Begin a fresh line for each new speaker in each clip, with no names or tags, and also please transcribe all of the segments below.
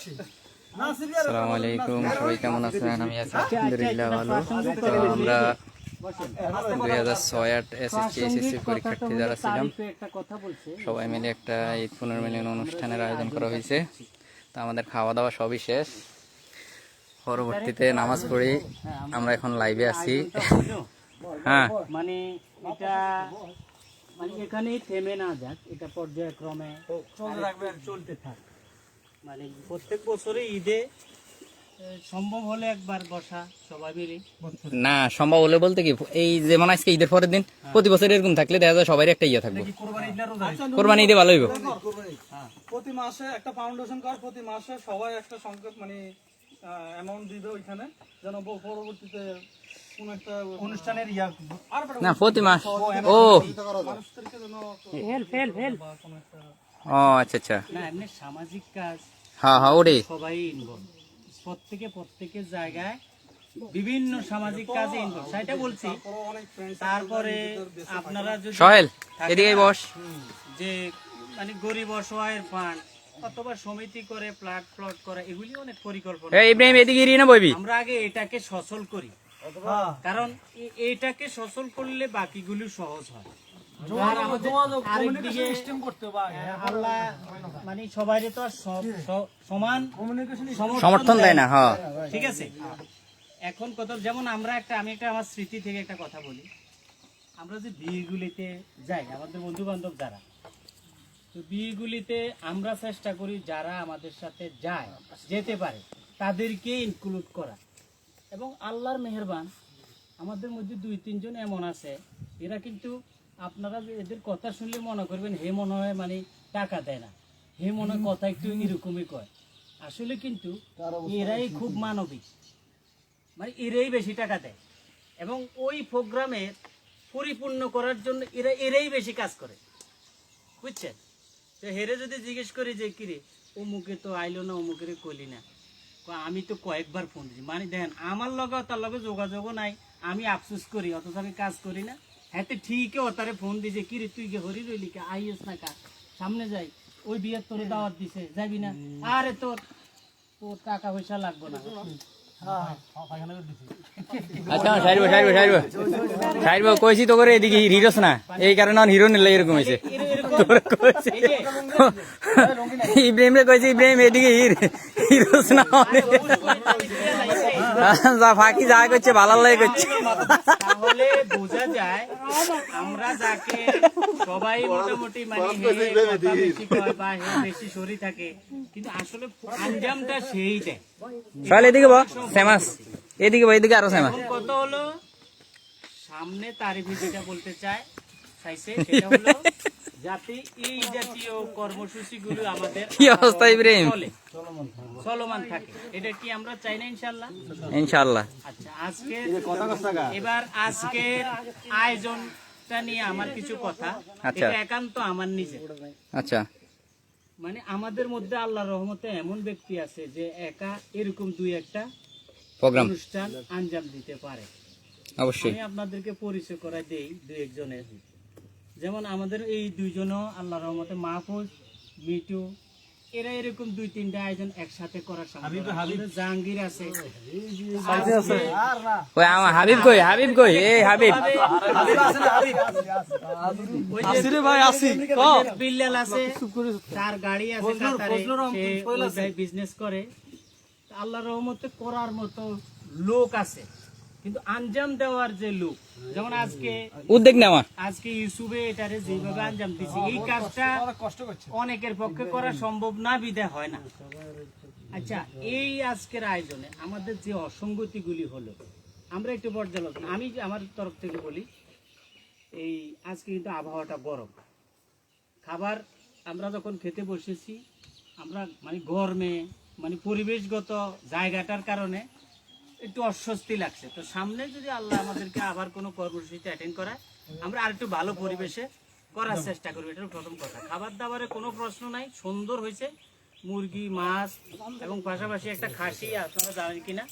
আসসালামু আলাইকুম সবাই কেমন আছেন? আমি আছি আলহামদুলিল্লাহ ভালো। তো আমরা দুই হাজার ছয় আট এসএসসি এসএসসি পরীক্ষার্থী যারা ছিলাম সবাই মিলে একটা ঈদ পুনর্মিলন অনুষ্ঠানের আয়োজন করা হয়েছে। তো আমাদের খাওয়া দাওয়া সবই শেষ। পরবর্তীতে নামাজ পড়ি। আমরা এখন লাইভে আছি। হ্যাঁ।
মানে এটা মানে এখানেই থেমে না যাক এটা পর্যায়ক্রমে চলতে থাক। মানে প্রত্যেক বছরে ঈদে সম্ভব হলে একবার বসা সবাই মিলে।
না সম্ভব হলে বলতে কি এই যেমন আজকে ঈদের পরের দিন প্রতি বছর এরকম থাকলে দেখা যায় সবারই একটা ইয়ে থাকব। কোরবানি ঈদে ভালো হইব
প্রতি মাসে একটা ফাউন্ডেশন কর প্রতি মাসে সবাই একটা সংকেত মানে অ্যামাউন্ট দিবে ওইখানে যেন পরবর্তীতে অনুষ্ঠানের ইয়া
না প্রতি মাস ও। ও আচ্ছা আচ্ছা।
না এমনি সামাজিক কাজ
হ্যাঁ হ্যাঁ ওটাই
সবাই ইনভলভ প্রত্যেকে প্রত্যেকের জায়গায় বিভিন্ন সামাজিক কাজে ইনভলভ সেটা বলছি। তারপরে আপনারা যদি
সোহেল এদিকে বস।
যে মানে গরিব অসহায়ের ফান্ড অথবা সমিতি করে প্লট প্লট করা এগুলি অনেক পরিকল্পনা।
এই ইব্রাহিম এদিকে এরিয়ে বইবি।
আমরা আগে এটাকে সচল করি। কারণ এ- এইটাকে সচল করলে বাকিগুলো সহজ হয়। আমাদের মানে সবাই তো আর সব- সমান
সমর্থন দেয় না হ্যাঁ।
ঠিক আছে? এখন কত যেমন আমরা একটা আমি একটা আমার স্মৃতি থেকে একটা কথা বলি। আমরা যে বিয়েগুলিতে যাই আমাদের বন্ধু বান্ধব যারা তো বিয়েগুলিতে আমরা চেষ্টা করি যারা আমাদের সাথে যায় যেতে পারে তাদেরকে ইনক্লুড করা। এবং আল্লাহর মেহেরবান আমাদের মধ্যে দুই তিনজন এমন আছে এরা কিন্তু আপনারা এদের কথা শুনলে মনে করবেন হে মনে হয় মানে টাকা দেয় না। হে মনে হয় কথা একটু এরকমই কয়। আসলে কিন্তু এরাই খুব মানবিক। মানে এরাই বেশি টাকা দেয়। এবং ওই প্রোগ্রামে পরিপূর্ণ করার জন্য এরা এরাই বেশি কাজ করে। বুঝছেন? তো হেরে যদি জিজ্ঞেস করি যে কিরে অমুকে তো আইলো না অমুকের কলি না? আমি তো কয়েকবার ফোন দিছি। মানে দেখেন আমার লগে তার লগে যোগাযোগও নাই। আমি আফসোস করি অথচ আমি কাজ করি না। হ্যাঁ ও তারে ফোন দিছে কিরে তুই গে হরি রইলি কে আইস না কা সামনে যাই ওই বিয়ের তোর দাওয়াত দিছে যাবি না আরে তোর তোর টাকা পয়সা লাগবে না
আচ্ছা সাইরবো সাইরবো সাইরবো সাইরবো কইছি তো করে এদিকে হিরোস না এই কারণে হিরো নিলে এরকম হয়েছে তোর কইছি ইব্রাহিম রে কইছি ইব্রাহিম এদিকে হির হিরোস না যা ফাঁকি যা করছে ভালো লাগে করছে।
তাহলে বোঝা যায় আমরা যাকে সবাই মোটামুটি মানে বেশি কয় বা বেশি সরি থাকে কিন্তু আসলে আঞ্জামটা সেই দেয়
সোহেল এদিকে বল ফেমাস এদিকে বল এদিকে আরও ফেমাস
কত হলো? সামনে তারিফি যেটা বলতে চায় চাইছে সেটা হলো যাতে এই জাতীয় কর্মসূচিগুলো আমাদের
কি অবস্থা ইব্রাহিম?
চলমান থাকে। এটা কি আমরা চাই না ইনশাল্লাহ
ইনশাআল্লাহ।
আচ্ছা আজকে এবার আজকের আয়োজনটা নিয়ে আমার কিছু কথা।
আচ্ছা।
এটা একান্ত আমার নিজের।
আচ্ছা।
মানে আমাদের মধ্যে আল্লাহর রহমতে এমন ব্যক্তি আছে যে একা এরকম দুই একটা
প্রোগ্রাম।
অনুষ্ঠান আঞ্জাম দিতে পারে।
অবশ্যই।
আমি আপনাদেরকে পরিচয় করাই দেই দুই একজনের। যেমন আমাদের এই দুইজনও আল্লাহর রহমতে মাহফুজ মিটু এরা এরকম দুই তিনটা আয়োজন একসাথে করার জাহাঙ্গীর আছে।
হাবিব কই হাবিব কই? এই হাবিব।
ভাই
বিল্লাল আছে তার গাড়ি আছে বিজনেস করে। আল্লাহর রহমতে করার মতো লোক আছে। কিন্তু আঞ্জাম দেওয়ার যে লোক যেমন আজকে
উদ্যোগ নেওয়া।
আজকে ইউসুফে এটারে যেভাবে আঞ্জাম দিছে এই কাজটা
কষ্ট করছে
অনেকের পক্ষে করা সম্ভব না বিদায় হয় না। আচ্ছা এই আজকের আয়োজনে আমাদের যে অসঙ্গতিগুলি হলো আমরা একটু পর্যালোচনা আমি আমার তরফ থেকে বলি এই আজকে কিন্তু আবহাওয়াটা গরম। খাবার আমরা যখন খেতে বসেছি আমরা মানে গরমে মানে পরিবেশগত জায়গাটার কারণে একটু অস্বস্তি লাগছে। তো সামনে যদি আল্লাহ আমাদেরকে আবার কোনো কর্মসূচিতে অ্যাটেন্ড করায় আমরা আর একটু ভালো পরিবেশে করার চেষ্টা করব এটা প্রথম কথা। খাবার দাবারে কোনো প্রশ্ন নাই সুন্দর হয়েছে। মুরগি মাছ এবং পাশাপাশি একটা খাসি আপনারা জানেন কিনা?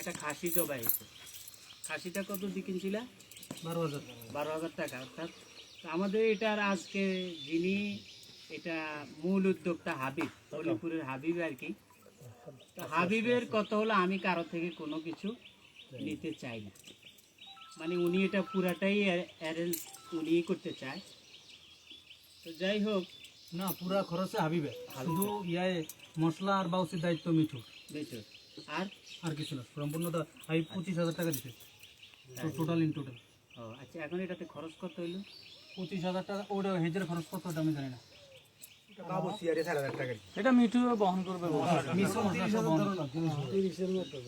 একটা খাসি জবাই হয়েছে খাসিটা কত দিয়ে কিনছিল? বারো হাজার বারো হাজার টাকা অর্থাৎ আমাদের এটার আজকে যিনি এটা মূল উদ্যোক্তা হাবিব হলিপুরের হাবিব আর কি হাবিবের কথা হলো আমি কারও থেকে কোনো কিছু নিতে চাই না। মানে উনি এটা পুরাটাই অ্যারেঞ্জ উনি করতে চায়। তো যাই হোক
না পুরা খরচে হাবিবে শুধু ইয়ায় মশলা আর বাউসির দায়িত্ব মিঠু
বেচো আর?
আর কিছু না সম্পূর্ণ তো হাবিব পঁচিশ হাজার টাকা দিতে টোটাল ইন টোটাল
ও আচ্ছা এখন এটাতে খরচ কত হইল?
পঁচিশ হাজার টাকা ওটা হেজের খরচ কত ওটা আমি জানি না।
এটা মিঠু বহন করবে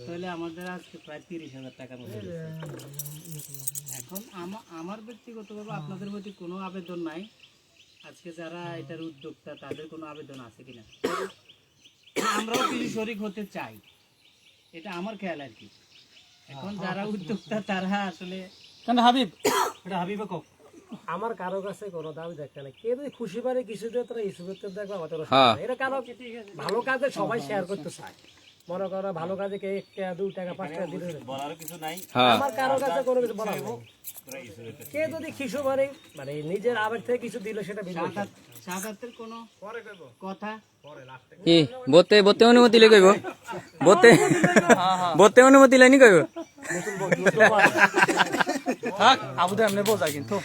তাহলে আমাদের আজকে প্রায় তিরিশ হাজার টাকার মতো এখন আমার ব্যক্তিগতভাবে আপনাদের প্রতি কোনো আবেদন নাই। আজকে যারা এটার উদ্যোক্তা তাদের কোনো আবেদন আছে কিনা? আমরাও কিছু শরিক হতে চাই। এটা আমার খেয়াল আর কি। এখন যারা উদ্যোক্তা তারা আসলে
কেন হাবিব?
এটা হাবিবে কক
আমার কারও কাছে কোনো দাবি দেখতে না। কে যদি খুশি পারে কিছু দিয়ে তারা ইস্যু করতে দেখবে আমাদের
হ্যাঁ।
নেই। এটা কারও ভালো কাজে সবাই শেয়ার করতে চায়। মনে করো ভালো কাজে কে এক টাকা দুই টাকা পাঁচ টাকা দিলে
হ্যাঁ
আমার কারও কাছে কোনো কিছু বলা নেই। কে যদি কিছু মানে মানে নিজের আবেগ থেকে কিছু দিলে সেটা বিষয়।
শাহাদাতের কোনো কথা?
কি? বতে বতে অনুমতি লে কইব? বতে বতে অনুমতি লাইনি কইব?
থাক আবু দে এমনি বোঝা কিন্তু।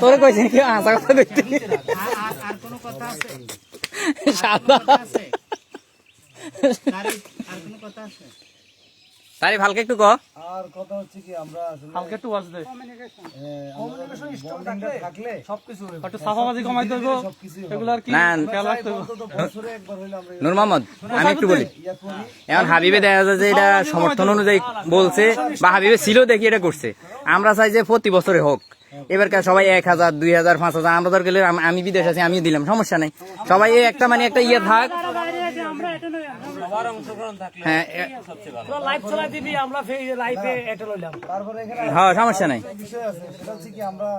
তোরে কইছে কি আশা কথা কইতে
আর কোনো কথা আছে
সাদা।
আছে আর কোনো কথা আছে?
তারি ভালকে একটু ক
আর কথা হচ্ছে কি আমরা আসলে
হালকা একটু ওয়াজ দে।
বন্ডিংটা থাকলে
সবকিছু হবে।
একটু সাফাবাজি কমাই দেব এগুলো আর কি
না
খেয়াল রাখতে হবে।
বছরে একবার হইলে আমরা
নূর মোহাম্মদ আমি একটু বলি। এখন হাবিবে দেখা যায় যে এটা সমর্থন অনুযায়ী বলছে বা হাবিবে ছিল দেখি এটা করছে। আমরা চাই যে প্রতি বছরে হোক। এবার কা- সবাই এক হাজার দুই হাজার পাঁচ হাজার আমরা ধর গেলে আমি বিদেশ আছি আমিও দিলাম সমস্যা নাই। সবাই একটা মানে একটা ইয়ে থাক। হ্যাঁ এ-
তোরা লাইভ চলাই দিবি আমরা লাইভে এটা লইলাম।
তারপরে এখানে
হ্যাঁ সমস্যা নাই।
বিষয় আছে সেটা হচ্ছে কি আমরা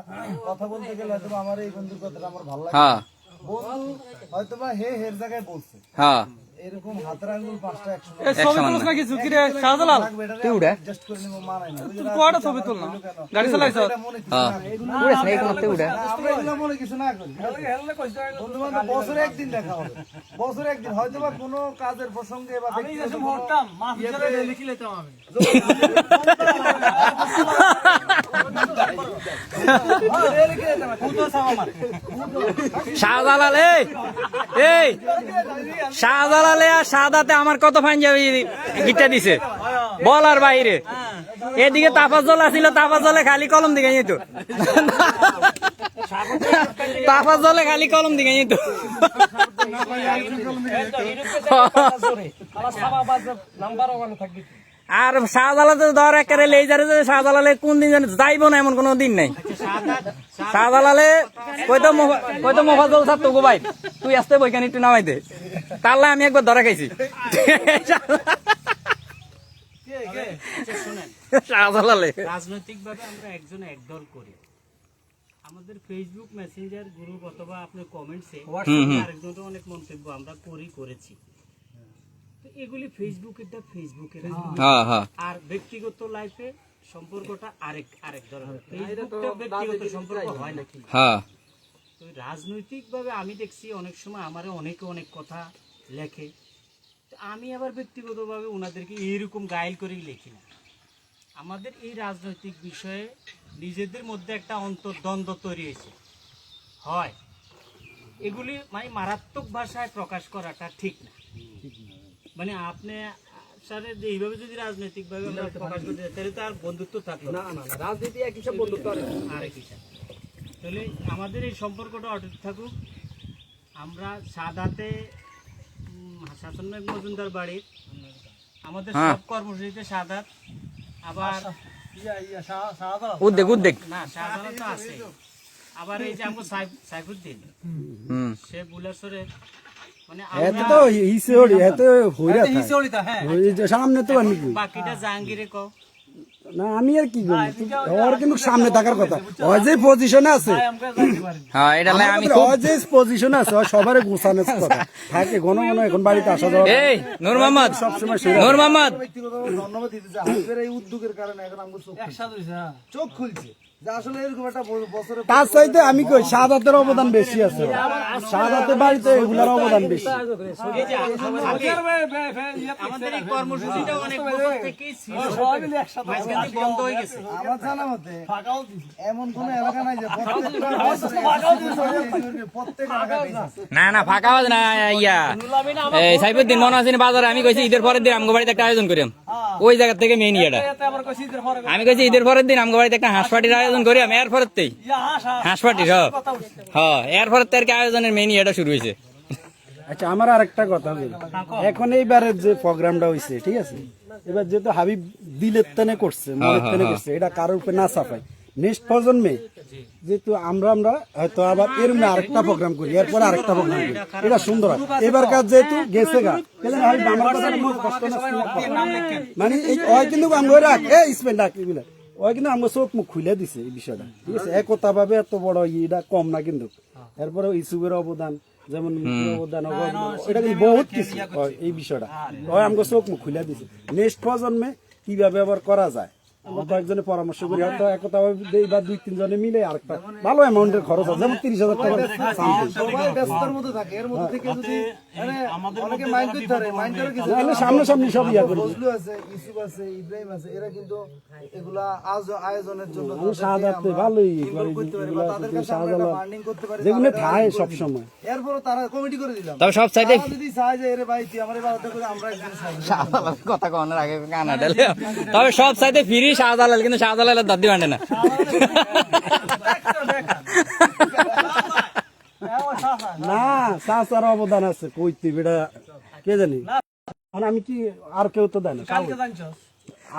কথা বলতে গেলে আমার এই বন্ধুর কথাটা আমার ভালো লাগে
হ্যাঁ।
বন্ধু হয়তো বা হে হের জায়গায় বলছে।
হ্যাঁ।
এরকম হাতের আঙ্গুল পাঁচটা একশো
ছবি তুলছ না কিছু কিরে শাহজালাল?
তুই উড়ে?
অ্যাডজাস্ট করে নিবো মানাই না।
তুই কয়টা ছবি তুল না। গাড়ি চালাইছ?
এটা মনে কিছু
হ্যাঁ। উড়ে স্নেক মারতে উড়ে।
আমরা এগুলো মনে কিছু না করি বন্ধু বান্ধব বছরে একদিন দেখা হবে। বছরে একদিন। হয়তো বা কোনো কাজের প্রসঙ্গে বা ব্যক্তিগত কোনো
হরতাম মাছ
ইয়েতে-
লিখে লেতাম আমি।
শাহজালাল, এই শাহজালালে আর শাহাদাতে আমার কত ফাইন যাবে গিটটা দিছে? বলার বাইরে। এদিকে তাপাস জল আছিল তাপাস জলে খালি কলম দিকে যেত জলে খালি কলম দিকে যেত
নাম্বার ওয়ান
আর শাহজালাতে ধর একেবারে লেজারে যে শাহজালালে কোন দিন জানি যাইব না এমন কোনো দিন নাই। শাহজালালে কইতো কইতো মোফাজল স্যার তোকে ভাই তুই আসতে বইখানে একটু নামাইতে তাহলে আমি একবার ধরা খাইছি। শাহজালালে।
রাজনৈতিকভাবে আমরা একজন একদল করি। আমাদের ফেসবুক মেসেঞ্জার গ্রুপ অথবা আপনার কমেন্টসে আরেকজনের অনেক মন্তব্য আমরা করি করেছি। এগুলি ফেসবুকেরটা ফেসবুকে রাখি।
হ্যাঁ হ্যাঁ।
আর ব্যক্তিগত লাইফে সম্পর্কটা আরেক আরেক ধরনের। ফেসবুকটা ব্যক্তিগত সম্পর্ক হয় নাকি?
হ্যাঁ।
তো রাজনৈতিকভাবে আমি দেখছি অনেক সময় আমার অনেকে অনেক কথা লেখে। তো আমি আবার ব্যক্তিগতভাবে ওনাদেরকে এইরকম গাইল করেই লিখি না। আমাদের এই রাজনৈতিক বিষয়ে নিজেদের মধ্যে একটা অন্তর্দ্বন্দ্ব তৈরি হয়েছে। হয়। এগুলি মানে মারাত্মক ভাষায় প্রকাশ করাটা ঠিক না। মানে আপনি সাথে যে এইভাবে যদি রাজনৈতিকভাবে আমরা প্রকাশ করতে তাহলে তো আর বন্ধুত্ব থাকল না।
না না না রাজনীতি এক হিসাব বন্ধুত্ব আর এক।
হিসাব তাহলে আমাদের এই সম্পর্কটা অটুট থাকুক। আমরা সাদাতে শাসন মজুমদার বাড়ির। আমাদের
হ্যাঁ।
সব কর্মসূচিতে সাদাত আবার
ইয়া ইয়া
উদ্বেগ
না তো আছে। আবার এই যে সাইফ- সাইফুদ্দিন সে বুলাসরে মানে
এত
আমরা
তো হিসেড়ি এত হইরা থাকে।
হিসেবলিতা, হ্যাঁ।
ওই যে সামনে তো আমি কি
বাকিটা জাহাঙ্গীরে কও।
না আমি আর কি করব ওর কিন্তু সামনে থাকার কথা। ও যে পজিশনে আছে।
আমরা যাইতে পারি। না।
হ্যাঁ এটা আমি
আমাদের যে পজিশনে আছে ও সবার গোছানোর কথা। থাকে ঘন ঘন এখন বাড়িতে আসা যাওয়া।
এই নূর মোহাম্মদ
সবসময়
নূর মোহাম্মদ
ধন্যবাদ দিতে চাই এই উদ্যোগের কারণে এখন আমাদের চোখ খুলছে।
হ্যাঁ।
তার চাইতে আমি কই সাদাতের অবদান বেশি আছে। সাদাতের বাড়িতে এগুলার অবদান বেশি।
এই যে আগে আমাদের এই কর্মসূচিটা অনেক বছর থেকেই ছিল। বন্ধ হয়ে গেছে।
আমার জানা মতে এমন কোন এলাকা নাই যে প্রত্যেকটা প্রত্যেক এলাকায় আছে।
না না ফাঁকা বাজ না ইয়া। এই সাইফুদ্দিন মনে আছে বাজারে? আমি কইছি ঈদের পরের দিন আমগো বাড়িতে একটা আয়োজন করিম। ওই জায়গা থেকে মেইন ইয়েটা। আমি কইছি ঈদের পরের দিন আমগো বাড়িতে একটা হাঁস পার্টির আয়োজন করিম এর পরেতেই হাঁস পার্টির হ্যাঁ হ্যাঁ এর পরের আর কি আয়োজনের মেইন ইয়েটা শুরু হয়েছে।
আচ্ছা আমার আরেকটা কথা বলি। এখন এইবারের যে প্রোগ্রামটা হইছে ঠিক আছে? এবার যেহেতু হাবিব দিলের তেনে করছে মনের তেনে করছে এটা কারোর উপরে না নেক্সট প্রজন্মে যেহেতু আমরা আমরা হয়তো আবার এর আরেকটা প্রোগ্রাম করি এরপরে আরেকটা প্রোগ্রাম করি। এটা সুন্দর হয়। এবার কাজ যেহেতু গেছে গা আমার মনে কষ্ট না মানে এই কিন্তু আমি রাখ এই স্পেন্ড রাখ এগুলা ওই কিন্তু আমার চোখ মুখ খুলে দিছে এই বিষয়টা। ঠিক আছে? একতা ভাবে এত বড় এটা কম না কিন্তু। এরপরে ইসুবের অবদান যেমন অবদান এটা কিন্তু বহুত কিছু। হয় এই বিষয়টা। ওই আমাকে চোখ মুখ খুলে দিছে। নেক্সট প্রজন্মে কীভাবে আবার করা যায়? আমরা কয়েকজনে পরামর্শ করি হয়তো একতা দেই বা দুই তিনজনে মিলে আরেকটা। ভালো অ্যামাউন্টের খরচ আছে যেমন তিরিশ হাজার টাকা
সবাই ব্যস্ততার মধ্যে থাকে এর মধ্যে থেকে যদি মানে অনেকে মাইন্ড করতে পারে মাইন্ড করে কিছু
নাহলে সামনাসামনি সব ইয়া করি
বজলু আছে ইসুফ আছে ইব্রাহিম আছে এরা কিন্তু এগুলা আজ আয়োজনের জন্য
আমি ভালোই
করতে পারি বা তাদের কাছে আমরা
শাহজালাল
করতে পারি
যেগুলো
তারা
ঠায়
এটা
সবসময়।
তারা কমিটি করে দিলাম।
তবে সব সাইডে
যদি চায় যে এরে ভাই তুই আমার এই করে আমরা একদিন
কথা আগে কানা ডালে তবে সব সাইডে ফিরি শাহজালাল কিন্তু শাহজালালের দাদি বান্ডে না।
না চাচার অবদান আছে কইতে বেটা কে জানি। আমি কি আর কেউ তো দেয় না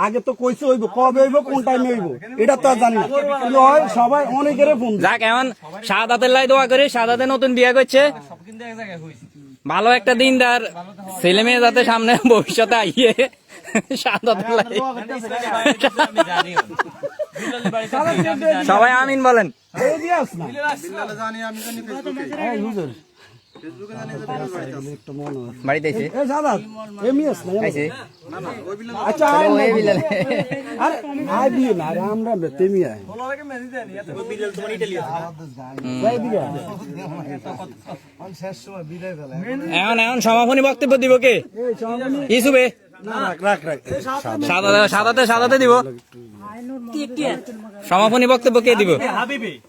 আগে তো কইছে হইব কবে হইব কোন টাইমে হইব এটা তো আর জানি না। হয় সবাই অনেকের ফোন
যাক এমন শাহাদাতের লাই দোয়া করি শাহাদাতে নতুন বিয়ে করছে। ভালো একটা দিন তার ছেলে মেয়ে যাতে সামনে ভবিষ্যতে আইয়ে। সবাই আমিন বলেন। বাড়িতে এসে
এমনি আচ্ছা আয় না।
ওই বিলাল
আরে আয় দিয়ে না আরে আমরা আমরা তেমি আয় যাই দিকে আয়।
আমি শেষ সময় বিদায় ফেলে
এখন এখন সমাপনী বক্তব্য দিব কে? ইসুবে। সাদাতে সাদাতে সাদাতে দিব। সমাপনী বক্তব্য কে দিব?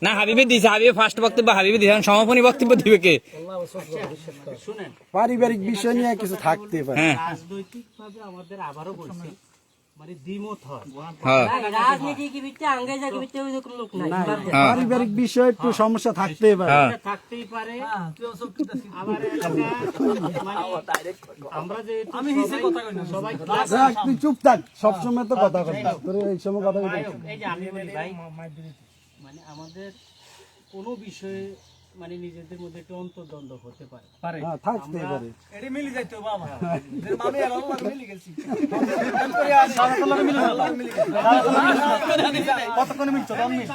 না হাবিবে দিছে। হাবিবে ফার্স্ট বক্তব্য হাবিবি দিছে। সমাপনী বক্তব্য দিবে কে?
শুনেন।
পারিবারিক বিষয় নিয়ে কিছু থাকতে পারে।
হ্যাঁ।
রাজনৈতিক ভাবে আমাদের আবারও বলছি মানে হয়।
হ্যাঁ।
পারিবারিক বিষয়ে একটু সমস্যা থাকতে পারে।
হ্যাঁ।
থাকতেই পারে। আমরা আমি সবাই
তুই চুপ থাক সবসময় তো কথা কথা তোর এই সময় কথা কথা
এই যে আমি বলি ভাই মানে আমাদের কোনো বিষয়ে মানে নিজেদের মধ্যে একটু অন্তর্দ্বন্দ্ব হতে পারে।
হ্যাঁ থাকতে পারে।
এটি মিলি যাইতো বাবা। আমি আর আল্লাহ মিলি গেছি। কতক্ষণ মিলছো দম মিল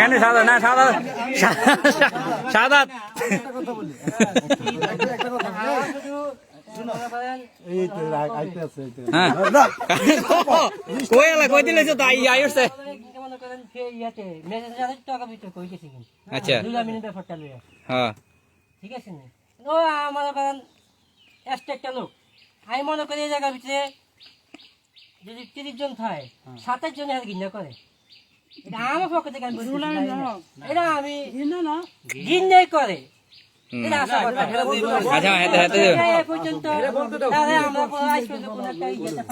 কেন সাদা? না সাদা। সাদা।
এই তো রাখ, আইতে আছে এই তো।
হ্যাঁ।
রাখ।
কই কই দিলে তো আই আইছে
মনে করেন ফে ইয়াতে মেসেজ আছে টাকা ভিতরে কই কিন্তু
আচ্ছা।
দুলা মিনিট ব্যাপারটা লইয়া।
হ্যাঁ।
ঠিক আছে না? ও আমার করেন একটা লোক। আমি মনে করি এই জায়গার ভিতরে যদি তিরিশ জন থাকে সাতাশ জন আর ঘৃণা করে। এটা আমার পক্ষ থেকে আমি বলছি এটা আমি ঘৃণাই করে।
আচ্ছা
পর্যন্ত আমরা আজ পর্যন্ত কোনো একটা ইয়েতে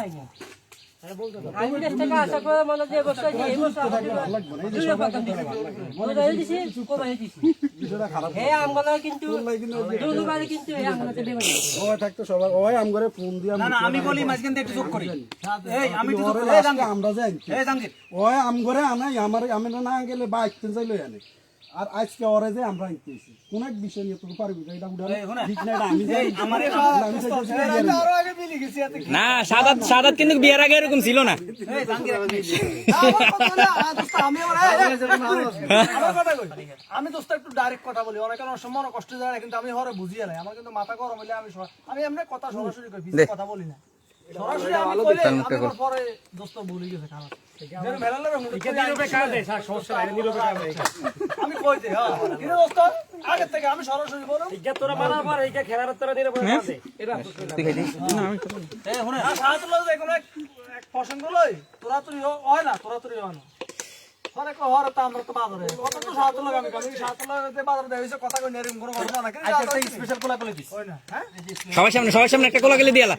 আমি দেশ থেকে আশা করে মনে যে বছর যে এই বছর আমাদের দুইটা প্রথম দিছি। দুইটা দিছি। কোবাই দিছি হে আমগুলো কিন্তু দুবারে কিন্তু হে আমগুলোতে বেমারি
ওই থাকতো সবাই ওই আম করে ফোন দিয়ে
না না আমি বলি মাঝখান থেকে একটু যোগ করি।
আমরা যাই
এই
ওই আম আনাই আমার আমি না গেলে বাইক চাইলে আনে। আর আজকে ওরে যে আমরা আনতেছি কোন এক বিষয় নিয়ে তোর পারবি তো, এটা উঠালে ঠিক না আমি যাই
আমার
না
আগে মিলি গেছি এত
না সাদাত সাদাত কিন্তু বিয়ের আগে এরকম ছিল না।
আমার আমি আমার দোস্ত একটু ডাইরেক্ট কথা বলি। অনেক সময় অনেক কষ্ট যায় না কিন্তু আমি হরে বুঝিয়ে নাই। আমার কিন্তু মাথা গরম হইলে আমি আমি এমনি কথা সরাসরি কই কথা বলি না। সরাসরি আমি কইলে
তার
আমার পরে দোস্ত ভুলে গেছে খারাপ। যেন মেলালে হুন্ডা আমি কই দে হ্যাঁ। দোস্ত? আগে থেকে আমি সরাসরি বলো। এই হুনে না সাহায্য লও যে কোনো এক এক পছন্দ লই? তোরা তুই হয় না তোরা তুই হয় না। পরে কো হরে তো আমরা তো বাজারে। কত তো সাহায্য লগ আমি আমি সাহায্য লগ তে বাজারে দেইছে কথা কই নেরিম কোনো ঘটনা না। কিন্তু একটা স্পেশাল কোলা কোলা দিস। হয় না হ্যাঁ?
সবার সামনে সবার সামনে একটা গোলাগুলি দিয়ালা।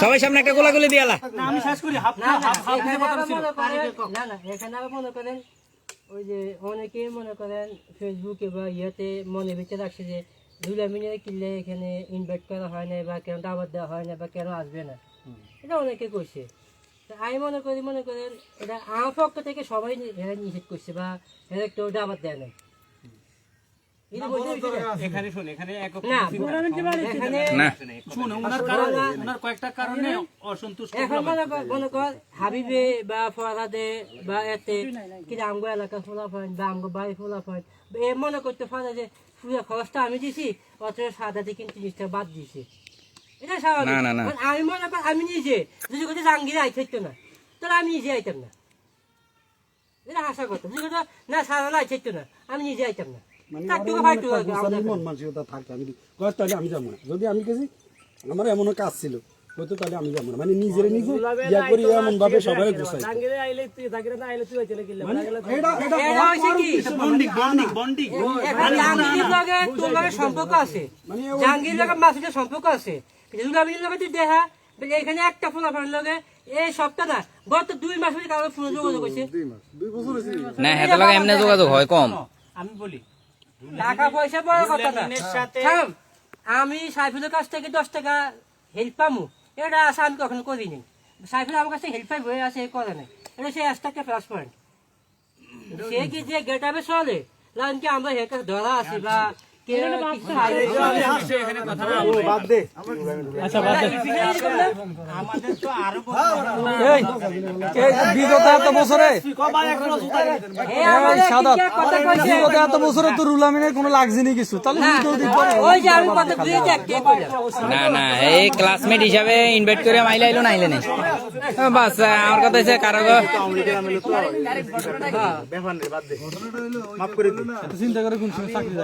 সবার সামনে একটা গোলাগুলি দিয়ালা।
না আমি শেষ করি। হাফ
না না
হাফ হাফ কথা ছিল
না না এখানে মনে করেন ওই যে অনেকে মনে করেন ফেসবুকে বা ইয়েতে মনে ভিতরে রাখছে যে দুলা মিনে কিনলে এখানে ইনভাইট করা হয় না বা কেন দাবার দেওয়া হয় না বা কেন আসবে না। এটা অনেকে করছে। তা আমি মনে করি মনে করেন এটা আমার পক্ষ থেকে সবাই হেরা এরা নিষেধ করছে বা এরা একটু দাবার দেয় না?
এখানে শুন এখানে এক
না এখানে
না।
শুন ওনার কারণে ওনার কয়েকটা কারণে অসন্তুষ্ট
এখন মনে কর হাবিবে বা ফরাদে বা এতে কি আমগো এলাকা ফোলা পয়েন্ট বা আমগো বাড়ি ফোলা পয়েন্ট এ মনে করতে পারে যে পুরো খরচটা আমি দিছি অথচ সাদাতে কিন্তু জিনিসটা বাদ দিছি। এটা স্বাভাবিক। আমি মনে কর আমি নিজে যদি কোথাও জাঙ্গিরে আই থাকতো না তাহলে আমি নিজে আইতাম না। এটা আশা করতাম। যদি না সাদা আই থাকতো না আমি নিজে আইতাম না।
মানে মন মানসিকতা থাকতো আমি কয়েক তাহলে আমি যাব না। যদি আমি গেছি আমার এমন কাজ ছিল হয়তো তাহলে আমি যাব না। মানে নিজের নিজে ইয়া করি এমন ভাবে সবাই
হয়েছে লগে তোর লগে সম্পর্ক আছে।
মানে
জাহাঙ্গীর লগে মাসুদের সম্পর্ক আছে। দুলাবির লগে তুই দেখা এখানে একটা ফোন আপনার লগে। এই সপ্তাহ না গত দুই মাস হয়ে কারও ফোন যোগাযোগ করছে
না হেতে লাগে এমনি যোগাযোগ হয় কম।
আমি বলি
টাকা পয়সা বড় কথা না। থাম, আমি সাইফুলের কাছ থেকে দশ টাকা হেল্প পামু। এটা আশা আমি কখনো করিনি। সাইফুল আমার কাছে হেল্প পাইব আছে করে নাই এটা সে একটা প্লাস পয়েন্ট সে কি যে গেট আপে চলে? লাইন কি আমরা হেঁটে ধরা আছি বা
তো
রুলামিনের কোনো লাগছে নি কিছু তাহলে
না
না এই ক্লাসমেট হিসাবে ইনভাইট করে মাইলে আইলো না আইলে নাই বাস আমার কথা হচ্ছে
কারও চিন্তা করে কোন সময় চাকরি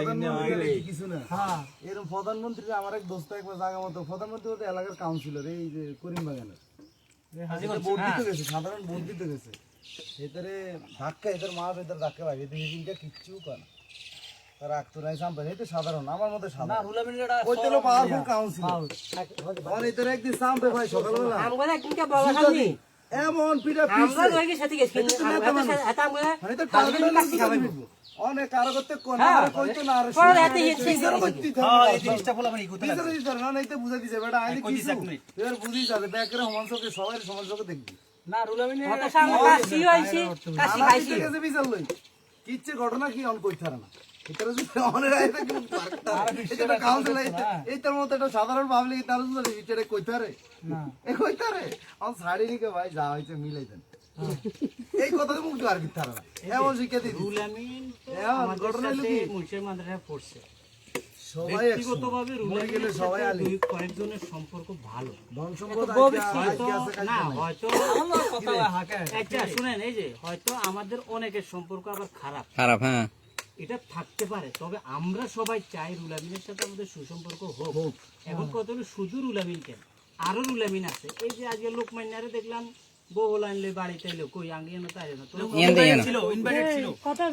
হ্যাঁ। এরকম প্রধানমন্ত্রী আমার এক দোস্ত একবার জায়গা মতো প্রধানমন্ত্রী বলতে এলাকার কাউন্সিলর এই যে করিম বাগানের গেছে সাধারণ ভোট দিতে গেছে এটারে ধাক্কা এদের মা এদের ধাক্কা ভাই এদের হিসিনটা কিচ্ছু করে না। তার আক্তর নাই সাম্পাই এই তো সাধারণ আমার মতে সাধারণ। ওই তো পাওয়ারফুল কাউন্সিলর আর এদের একদিন সাম্পে ভাই সকালবেলা এমন পিঠা মানে খাবে। অনেক কারও করতে কোন আর কইতো না আর হ্যাঁ এই জিনিসটা বলা মানে না নাইতে বুঝাই দিছে। বেটা আইলে কিছু এর বুঝি যাবে। ব্যাকরে সবাই সমাজকে দেখবি।
কত সামনে কাশি হইছে কাশি খাইছি।
কিচ্ছে ঘটনা কি অন কইতারে না। এই তার একটা সাধারণ পাবলিক তার যদি এটারে কইতারে। না। এ কইতারে? অন ছাড়ি নিকে ভাই যা হইছে মিলাই এই কথা তো মুখ আর কিতারে না এমন শিক্ষা দিদি
রুলামিন
এমন ঘটনা হলো
সাথে
কি
পড়ছে।
সবাই
ব্যক্তিগতভাবে
মরে গেলে সবাই
সাথে
আলি
কয়েকজনের সম্পর্ক ভালো।
ধন
না হয়তো আচ্ছা শুনেন এই যে হয়তো আমাদের অনেকের সম্পর্ক আবার খারাপ।
খারাপ হ্যাঁ।
এটা থাকতে পারে তবে আমরা সবাই চাই রুলামিনের সাথে আমাদের সুসম্পর্ক হোক। এখন কত হলো শুধু রুলামিন কেন? আরও রুলামিন আছে। এই যে আজকে লোকমান্যারে দেখলাম বউ বাড়িতে এলো কই আঙ্গি তাই। ছিল ইনভাইটেড ছিল।
হ্যাঁ।
কথা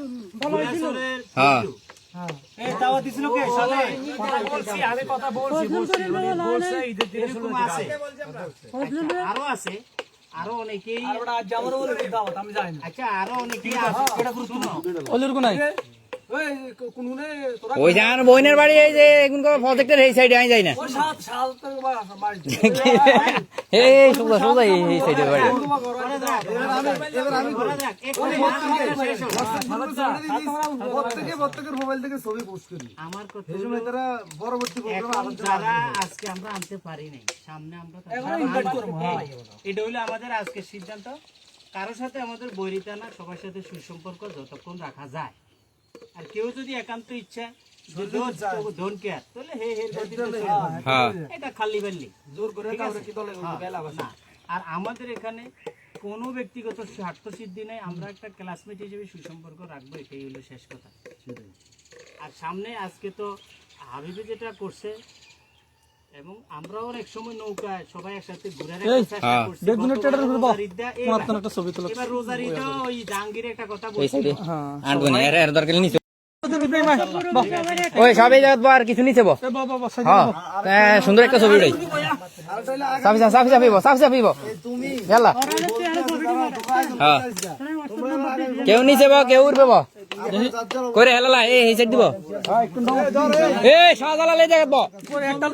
আরও আছে। আরও অনেকেই আচ্ছা আরও অনেকেই
ওই বাড়ি এই যে এখন প্রজেক্টের এই সাইডে আমি যাই না এই সোজা সোজা এই সাইডে বাড়ি।
এটা হলো আমাদের আজকের সিদ্ধান্ত। কারোর সাথে আমাদের বৈরিতা না সবার সাথে সুসম্পর্ক যতক্ষণ রাখা যায়। আর কেউ যদি একান্ত ইচ্ছা
হ্যাঁ।
এটা খালি বাল্লি
জোর করে কাউরে কি দলে
না। আর আমাদের এখানে কোনো ব্যক্তিগত স্বার্থ সিদ্ধি নেই। আমরা একটা ক্লাসমেট হিসেবে সুসম্পর্ক রাখব এটাই হলো শেষ কথা। আর সামনে আজকে তো হাবিবে যেটা করছে এবং আমরাও অনেক সময় নৌকায় সবাই একসাথে ঘুরে
তোলা
এবার রোজার ওই জাহাঙ্গীর একটা কথা
এই ওই সব এই জায়গা আর কিছু নিচে বো হ্যাঁ সুন্দর একটা ছবি উঠাই সাফি সাফি সাফি সাফি সাফি সাফি হ্যাঁ। কেউ নিচে বো কেউ উঠবে বো করে হেলালা এই সাইড দিব। এই শাহজালাল এই জায়গা বো।
ওই একটা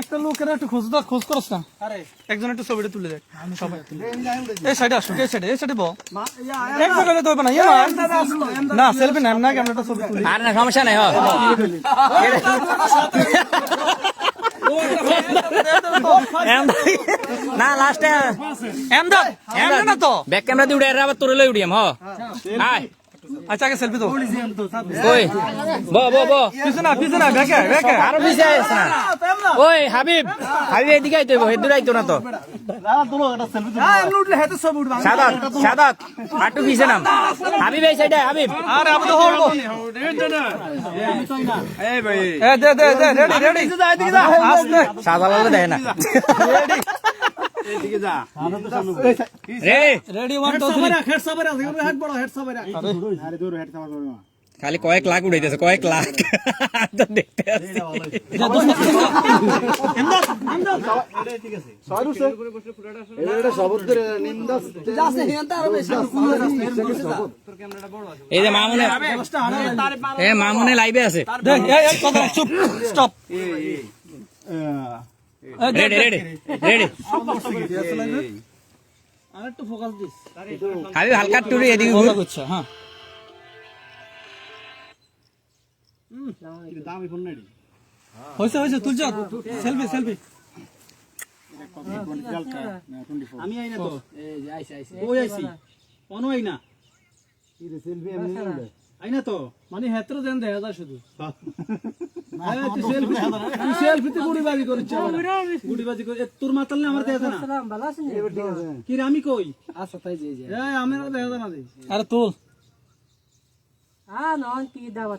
একটা লোকের একটু খোঁজ দাও খোঁজ করছ না। একজন একটু ছবিটা তুলে দেখ সবাই। এই সাইডে আসো এই সাইডে এই সাইডে বল এক জায়গায় তো না ইয়ে না না সেলফি না না আমরা একটা ছবি তুলি।
আর না সমস্যা নাই হ। না লাস্টে
না তো?
ব্যাক ক্যামেরা দিয়ে উঠে এর আবার তোরে লই উঠিয়াম হ। আয়।
আচ্ছা আগে সেলফি তো
কই? ব ব ব।
পিছনে না বেকে বেকে।
আরও পিছে না ওই হাবিব হাবিব এদিকে আইতো হেদুর আইতো না তো। সাদাত সাদাত আটু পিছে নাম। হাবিব এই সাইডে হাবিব।
আরে আবু তো হলবো এ দে দে দে রেডি রেডি। আসলে
শাহজালাল দেখে না রে
রেডি ওয়ান টু থ্রি
খালি কয়েক লাখ উড়াইতেছে কয়েক লাখ তো দেখতে এই যে মামুনে এ মামুনে লাইভে আছে
দেখ এই এই কথা চুপ স্টপ
রেডি রেডি রেডি
আরেকটু ফোকাস দিস।
হাবিব হালকা টুরি এদিকে ঘুর।
আচ্ছা হ্যাঁ।
দামি ফোন নাই
হয়েছে তুলছ সেলফি সেলফি
আমি আইনা তো। ওই আইছি। অনু আইনা
সেলফি এমনি নিলে
আইনা তো মানে হেত্র দেন দেখা যায় শুধু তোর আমি কই
আচ্ছা তাই
আমার দেখা যায় না
আরে তুল
আ নন কি দাওয়াত